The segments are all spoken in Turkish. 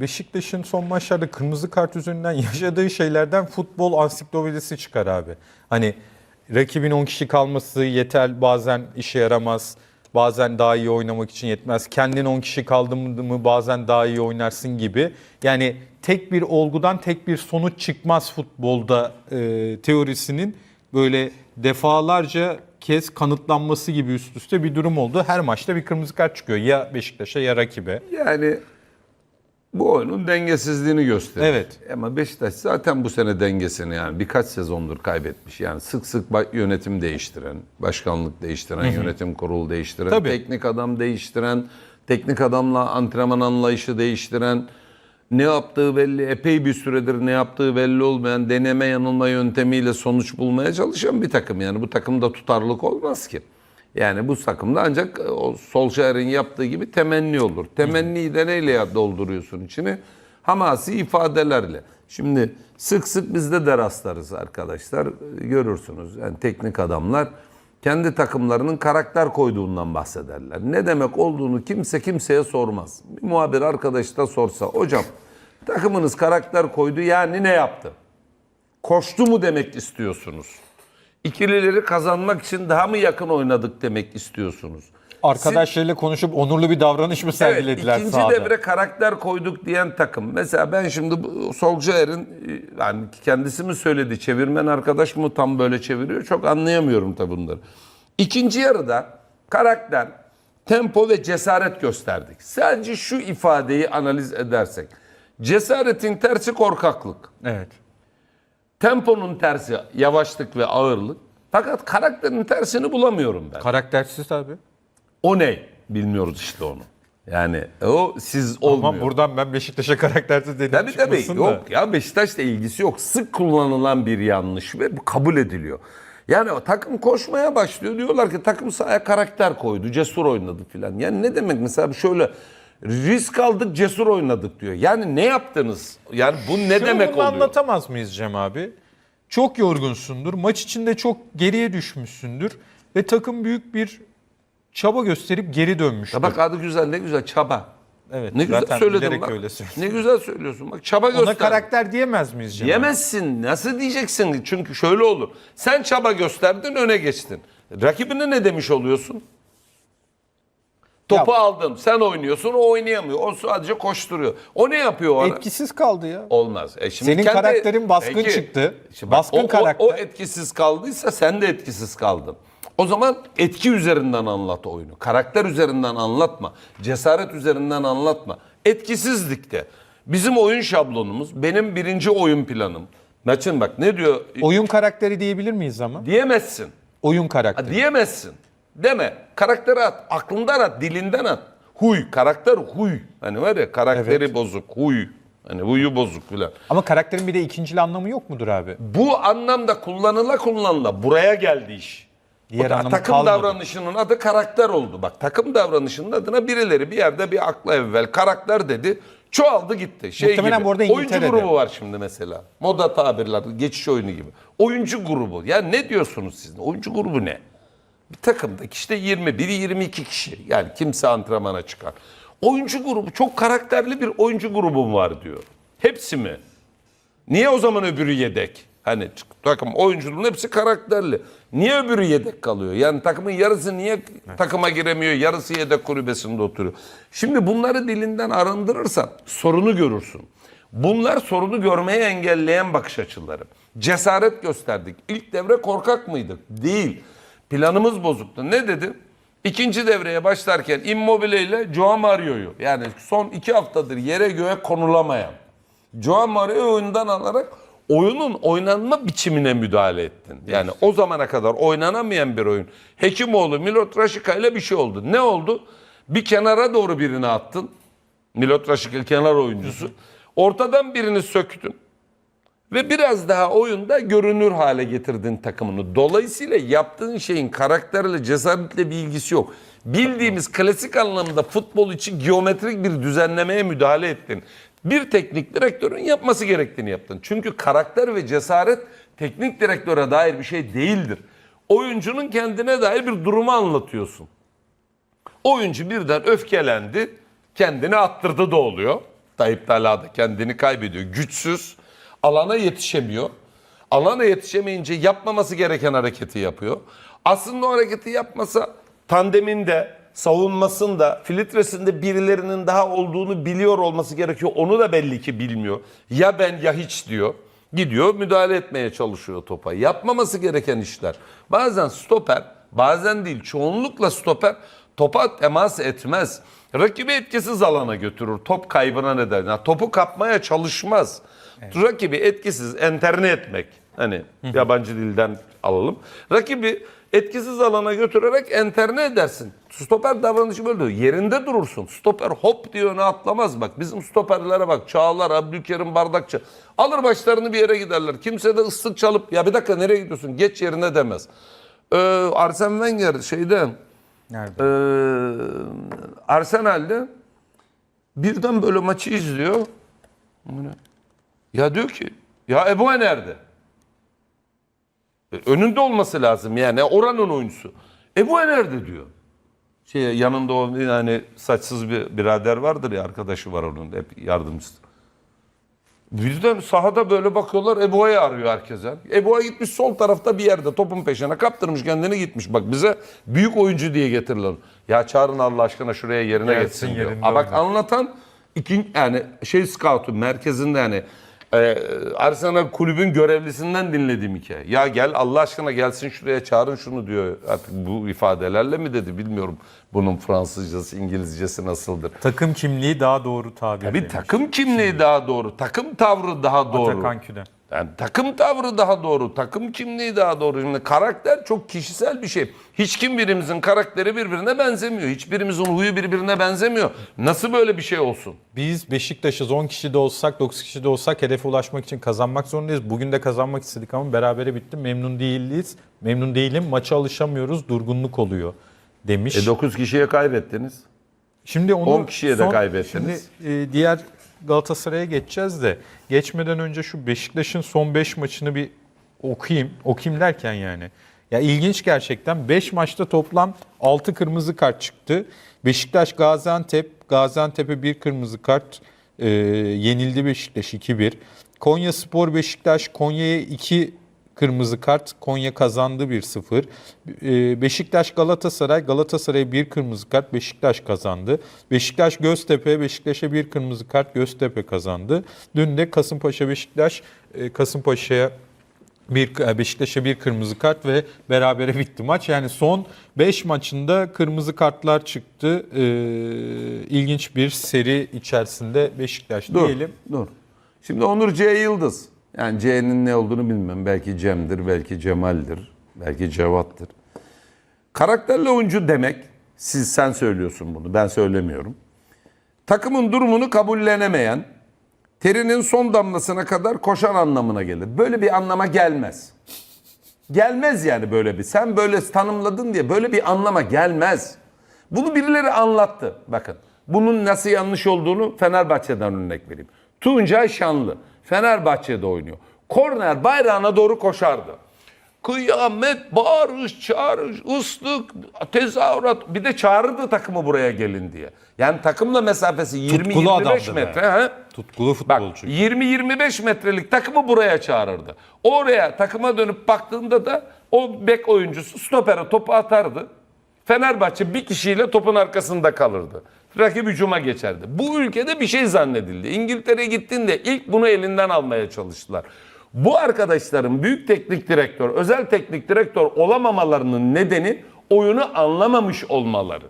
Beşiktaş'ın son maçlarda kırmızı kart üzerinden yaşadığı şeylerden futbol ansiklopedisi çıkar abi. Hani rakibin 10 kişi kalması yeter bazen işe yaramaz. Bazen daha iyi oynamak için yetmez. Kendin 10 kişi kaldı mı bazen daha iyi oynarsın gibi. Yani tek bir olgudan tek bir sonuç çıkmaz futbolda e, teorisinin böyle defalarca kez kanıtlanması gibi üst üste bir durum oldu. Her maçta bir kırmızı kart çıkıyor ya Beşiktaş'a ya rakibe. Yani bu oyunun dengesizliğini gösteriyor. Evet. Ama Beşiktaş zaten bu sene dengesini yani birkaç sezondur kaybetmiş. Yani sık sık yönetim değiştiren, başkanlık değiştiren, yönetim kurulu değiştiren, Tabii. teknik adam değiştiren, teknik adamla antrenman anlayışı değiştiren, ne yaptığı belli, epey bir süredir ne yaptığı belli olmayan deneme yanılma yöntemiyle sonuç bulmaya çalışan bir takım. Yani bu takımda tutarlılık olmaz ki. Yani bu takımda ancak e, o Solskjaer'in yaptığı gibi temenni olur. Temenniyi de neyle dolduruyorsun içini? Hamasi ifadelerle. Şimdi sık sık bizde de rastlarız arkadaşlar. Görürsünüz yani teknik adamlar kendi takımlarının karakter koyduğundan bahsederler. Ne demek olduğunu kimse kimseye sormaz. Bir muhabir arkadaş da sorsa hocam takımınız karakter koydu yani ne yaptı? Koştu mu demek istiyorsunuz? İkilileri kazanmak için daha mı yakın oynadık demek istiyorsunuz? Arkadaşlarıyla konuşup onurlu bir davranış mı Evet, sergilediler ikinci sahada? devre karakter koyduk diyen takım. Mesela ben şimdi bu Solskjaer'in e, yani kendisi mi söyledi, çevirmen arkadaş mı tam böyle çeviriyor çok anlayamıyorum tabii bunları. İkinci yarıda karakter, tempo ve cesaret gösterdik. Sadece şu ifadeyi analiz edersek. Cesaretin tersi korkaklık. Evet. Temponun tersi yavaşlık ve ağırlık. Fakat karakterin tersini bulamıyorum ben. Karaktersiz abi. O ne? Bilmiyoruz işte onu. Yani o siz olmuyor. Ama buradan ben Beşiktaş'a karaktersiz dediğim Tabii tabii da. yok ya Beşiktaş'la ilgisi yok. Sık kullanılan bir yanlış ve bu kabul ediliyor. Yani o takım koşmaya başlıyor. Diyorlar ki takım sahaya karakter koydu, cesur oynadı filan. Yani ne demek mesela şöyle risk aldık, cesur oynadık diyor. Yani ne yaptınız? Yani bu ne Şunu demek oluyor? anlatamaz mıyız Cem abi? Çok yorgunsundur. Maç içinde çok geriye düşmüşsündür. Ve takım büyük bir çaba gösterip geri dönmüştür. Ya bak adı güzel ne güzel çaba. evet, Ne güzel zaten söyledin bilerek bak. öyle. Ne güzel söylüyorsun. Bak çaba göster. Ona karakter diyemez miyiz Cem abi? Yemezsin. Nasıl diyeceksin? Çünkü şöyle olur. Sen çaba gösterdin, öne geçtin. Rakibine ne demiş oluyorsun? Topu Ya- aldın, sen oynuyorsun, o oynayamıyor. O sadece koşturuyor. O ne yapıyor o ara? Etkisiz kaldı ya. Olmaz. E şimdi Senin karakterin baskın çıktı. Şimdi bak, Baskın o, o- karakter. O, etkisiz kaldıysa sen de etkisiz kaldın. O zaman etki üzerinden anlat oyunu. Karakter üzerinden anlatma. Cesaret üzerinden anlatma. Etkisizlikte. Bizim oyun şablonumuz, benim birinci oyun planım. Maçın bak ne diyor? Oyun karakteri diyebilir miyiz ama? Diyemezsin. Oyun karakteri. Diyemezsin. Deme. Karakteri at. Aklından at. Dilinden at. Huy. Karakter huy. Hani var ya karakteri Evet. bozuk. Huy. Hani huyu bozuk filan. Ama karakterin bir de ikincil anlamı yok mudur abi? Bu anlamda kullanıla kullanıla buraya geldi iş. Diğer anlamı takım kalmadı. davranışının adı karakter oldu. Bak takım davranışının adına birileri bir yerde bir akla evvel karakter dedi. Çoğaldı gitti. Şey Muhtemelen gibi. bu arada Oyuncu İngiltere'de. grubu var şimdi mesela. Moda tabirler, geçiş oyunu gibi. Oyuncu grubu. Ya ne diyorsunuz siz? Oyuncu grubu ne? Bir takımda işte 20, biri 22 kişi. Yani kimse antrenmana çıkar. Oyuncu grubu çok karakterli bir oyuncu grubum var diyor. Hepsi mi? Niye o zaman öbürü yedek? Hani takım oyuncunun hepsi karakterli. Niye öbürü yedek kalıyor? Yani takımın yarısı niye takıma giremiyor? Yarısı yedek kulübesinde oturuyor. Şimdi bunları dilinden arındırırsan sorunu görürsün. Bunlar sorunu görmeyi engelleyen bakış açıları. Cesaret gösterdik. İlk devre korkak mıydık? Değil. Planımız bozuktu. Ne dedi? İkinci devreye başlarken Immobile ile Joao Mario'yu yani son iki haftadır yere göğe konulamayan Joao Mario'yu oyundan alarak oyunun oynanma biçimine müdahale ettin. Yani o zamana kadar oynanamayan bir oyun. Hekimoğlu, Milot Raşika ile bir şey oldu. Ne oldu? Bir kenara doğru birini attın. Milot Raşika kenar oyuncusu. Ortadan birini söktün. Ve biraz daha oyunda görünür hale getirdin takımını. Dolayısıyla yaptığın şeyin karakterle, cesaretle bir ilgisi yok. Bildiğimiz klasik anlamda futbol için geometrik bir düzenlemeye müdahale ettin. Bir teknik direktörün yapması gerektiğini yaptın. Çünkü karakter ve cesaret teknik direktöre dair bir şey değildir. Oyuncunun kendine dair bir durumu anlatıyorsun. Oyuncu birden öfkelendi, kendini attırdı da oluyor. Tayyip Talha da kendini kaybediyor. Güçsüz, alana yetişemiyor. Alana yetişemeyince yapmaması gereken hareketi yapıyor. Aslında o hareketi yapmasa tandeminde, savunmasında, filtresinde birilerinin daha olduğunu biliyor olması gerekiyor. Onu da belli ki bilmiyor. Ya ben ya hiç diyor. Gidiyor müdahale etmeye çalışıyor topa. Yapmaması gereken işler. Bazen stoper, bazen değil çoğunlukla stoper topa temas etmez. Rakibi etkisiz alana götürür. Top kaybına neden. Yani topu kapmaya çalışmaz. Rakibi etkisiz enterne etmek. Hani yabancı dilden alalım. Rakibi etkisiz alana götürerek enterne edersin. Stoper davranışı böyle diyor. Yerinde durursun. Stoper hop diyor öne atlamaz. Bak bizim stoperlere bak. Çağlar, Abdülkerim, Bardakçı. Alır başlarını bir yere giderler. Kimse de ıslık çalıp ya bir dakika nereye gidiyorsun? Geç yerine demez. Ee, Arsene Wenger şeyde Nerede? ee, Arsenal'de birden böyle maçı izliyor. Ya diyor ki ya Ebu nerede? E, Önünde olması lazım yani oranın oyuncusu. Ebu nerede diyor. Şey, yanında o yani saçsız bir birader vardır ya arkadaşı var onun hep yardımcısı. Birden sahada böyle bakıyorlar Ebu'yu arıyor herkese. Ebu'a gitmiş sol tarafta bir yerde topun peşine kaptırmış kendini gitmiş. Bak bize büyük oyuncu diye getirilen. Ya çağırın Allah aşkına şuraya yerine Gelsin, geçsin diyor. Ha bak anlatan ikin yani şey scout'u merkezinde yani e, Arsenal kulübün görevlisinden dinlediğim hikaye. Ya gel Allah aşkına gelsin şuraya çağırın şunu diyor. Artık bu ifadelerle mi dedi bilmiyorum. Bunun Fransızcası, İngilizcesi nasıldır? Takım kimliği daha doğru tabir. Bir demiş. takım kimliği daha doğru, takım tavrı daha doğru. Atakan Küden. Yani takım tavrı daha doğru, takım kimliği daha doğru. Şimdi karakter çok kişisel bir şey. Hiç kim birimizin karakteri birbirine benzemiyor. Hiçbirimizin huyu birbirine benzemiyor. Nasıl böyle bir şey olsun? Biz Beşiktaş'ız 10 kişi de olsak 9 kişi de olsak hedefe ulaşmak için kazanmak zorundayız. Bugün de kazanmak istedik ama berabere bitti. Memnun değiliz. Memnun değilim. Maça alışamıyoruz. Durgunluk oluyor demiş. E 9 kişiye kaybettiniz. Şimdi onu 10 kişiye de kaybettiniz. Şimdi e, diğer Galatasaray'a geçeceğiz de geçmeden önce şu Beşiktaş'ın son 5 maçını bir okuyayım. Okuyayım derken yani. Ya ilginç gerçekten 5 maçta toplam 6 kırmızı kart çıktı. Beşiktaş Gaziantep, Gaziantep'e bir kırmızı kart e, yenildi Beşiktaş 2-1. Konya Spor Beşiktaş Konya'ya 2 kırmızı kart. Konya kazandı 1-0. Ee, Beşiktaş Galatasaray, Galatasaray'a bir kırmızı kart. Beşiktaş kazandı. Beşiktaş Göztepe, Beşiktaş'a bir kırmızı kart. Göztepe kazandı. Dün de Kasımpaşa Beşiktaş, e, Kasımpaşa'ya bir e, Beşiktaş'a bir kırmızı kart ve berabere bitti maç. Yani son 5 maçında kırmızı kartlar çıktı. Ee, ilginç bir seri içerisinde Beşiktaş diyelim. Dur. Şimdi Onur C. Yıldız. Yani C'nin ne olduğunu bilmem. Belki Cem'dir, belki Cemal'dir, belki Cevat'tır. Karakterli oyuncu demek, siz sen söylüyorsun bunu, ben söylemiyorum. Takımın durumunu kabullenemeyen, terinin son damlasına kadar koşan anlamına gelir. Böyle bir anlama gelmez. Gelmez yani böyle bir. Sen böyle tanımladın diye böyle bir anlama gelmez. Bunu birileri anlattı. Bakın. Bunun nasıl yanlış olduğunu Fenerbahçe'den örnek vereyim. Tuncay Şanlı. Fenerbahçe'de oynuyor. Korner bayrağına doğru koşardı. Kıyamet, bağırış, çağırış, ıslık, tezahürat. Bir de çağırırdı takımı buraya gelin diye. Yani takımla mesafesi Tutkulu 20-25 adamdı be. metre. he? Tutkulu Bak futbolcu. 20-25 metrelik takımı buraya çağırırdı. Oraya takıma dönüp baktığında da o bek oyuncusu stopere topu atardı. Fenerbahçe bir kişiyle topun arkasında kalırdı. Rakip hücuma geçerdi. Bu ülkede bir şey zannedildi. İngiltere'ye gittiğinde ilk bunu elinden almaya çalıştılar. Bu arkadaşların büyük teknik direktör, özel teknik direktör olamamalarının nedeni oyunu anlamamış olmaları.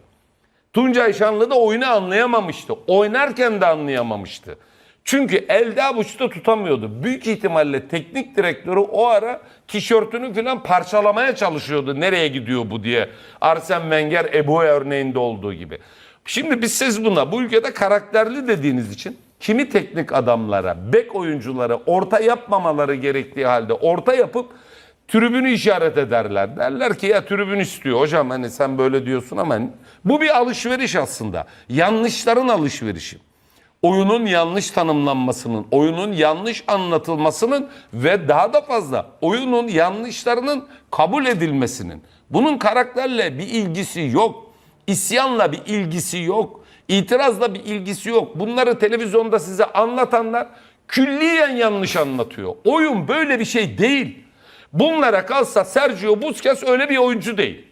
Tuncay Şanlı da oyunu anlayamamıştı. Oynarken de anlayamamıştı. Çünkü elde avuçta tutamıyordu. Büyük ihtimalle teknik direktörü o ara tişörtünü falan parçalamaya çalışıyordu. Nereye gidiyor bu diye. Arsene Wenger, Eboe örneğinde olduğu gibi. Şimdi biz siz buna bu ülkede karakterli dediğiniz için kimi teknik adamlara, bek oyunculara orta yapmamaları gerektiği halde orta yapıp tribünü işaret ederler. Derler ki ya tribün istiyor hocam hani sen böyle diyorsun ama bu bir alışveriş aslında. Yanlışların alışverişi. Oyunun yanlış tanımlanmasının, oyunun yanlış anlatılmasının ve daha da fazla oyunun yanlışlarının kabul edilmesinin. Bunun karakterle bir ilgisi yok. İsyanla bir ilgisi yok. İtirazla bir ilgisi yok. Bunları televizyonda size anlatanlar külliyen yanlış anlatıyor. Oyun böyle bir şey değil. Bunlara kalsa Sergio Busquets öyle bir oyuncu değil.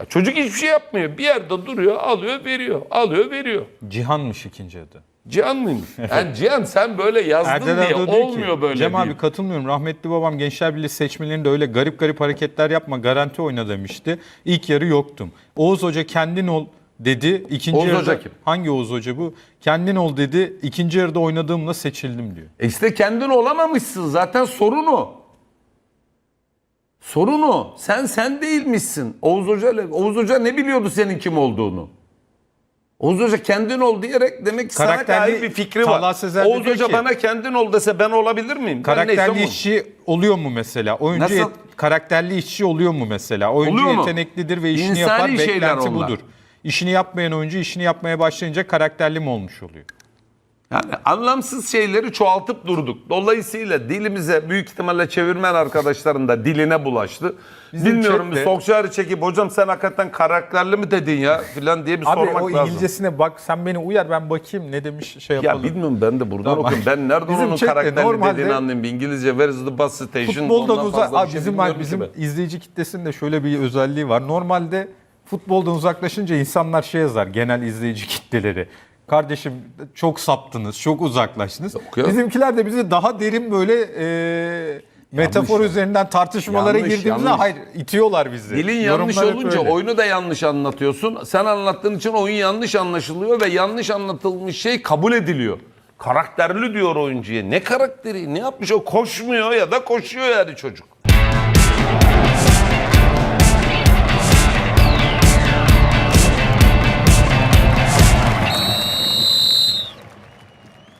Ya çocuk hiçbir şey yapmıyor. Bir yerde duruyor, alıyor, veriyor. Alıyor, veriyor. Cihan'mış ikinci adı. Cihan mıymış? Yani Cihan sen böyle yazdın Erdal diye Erdoğan diyor olmuyor ki, böyle Cem bir- abi katılmıyorum. Rahmetli babam Gençler Birliği seçmelerinde öyle garip garip hareketler yapma garanti oyna demişti. İlk yarı yoktum. Oğuz Hoca kendin ol dedi. İkinci Oğuz yarıda, Hoca kim? Hangi Oğuz Hoca bu? Kendin ol dedi. İkinci yarıda oynadığımla seçildim diyor. E işte kendin olamamışsın zaten sorun o. Sorun o. Sen sen değilmişsin. Oğuz Hoca, Oğuz Hoca ne biliyordu senin kim olduğunu? Oğuz Hoca kendin ol diyerek demek ki sana Karakterli bir fikri Talha var. Sezer de Oğuz diyor Hoca ki- bana kendin ol dese ben olabilir miyim? Ben Karakterli işçi oluyor mu mesela? Oyuncu Nasıl? yet- karakterli işçi oluyor mu mesela? Oyuncu Oluyor mu? yeteneklidir ve işini İnsani yapar. şeyler Beklenti onlar. budur. İşini yapmayan oyuncu işini yapmaya başlayınca karakterli mi olmuş oluyor? Yani anlamsız şeyleri çoğaltıp durduk. Dolayısıyla dilimize büyük ihtimalle çevirmen arkadaşların da diline bulaştı. Bizim Bilmiyorum chatte- bir Sokşar'ı çekip hocam sen hakikaten karakterli mi dedin ya filan diye bir Abi sormak o lazım. İngilizcesine bak sen beni uyar ben bakayım ne demiş şey Ya yapalım. bilmiyorum ben de buradan Tamam. okuyayım. Ben nereden Bizim onun chatte karakterli normalde- dediğini anlayayım. Bir İngilizce is the bus station? Futboldan Ondan uzak fazla bir abi şey bizim bilmiyorum ki bizim ben. izleyici kitlesinin de şöyle bir özelliği var. Normalde futboldan uzaklaşınca insanlar şey yazar genel izleyici kitleleri. Kardeşim çok saptınız, çok uzaklaştınız. Yok ya. Bizimkiler de bizi daha derin böyle e, metafor Yanlış. üzerinden tartışmalara Yanlış, girdiğimizde yanlış. hayır itiyorlar bizi. Dilin yanlış Yorumlar hep olunca öyle. oyunu da yanlış anlatıyorsun. Sen anlattığın için oyun yanlış anlaşılıyor ve yanlış anlatılmış şey kabul ediliyor. Karakterli diyor oyuncuya. Ne karakteri? Ne yapmış o? Koşmuyor ya da koşuyor yani çocuk.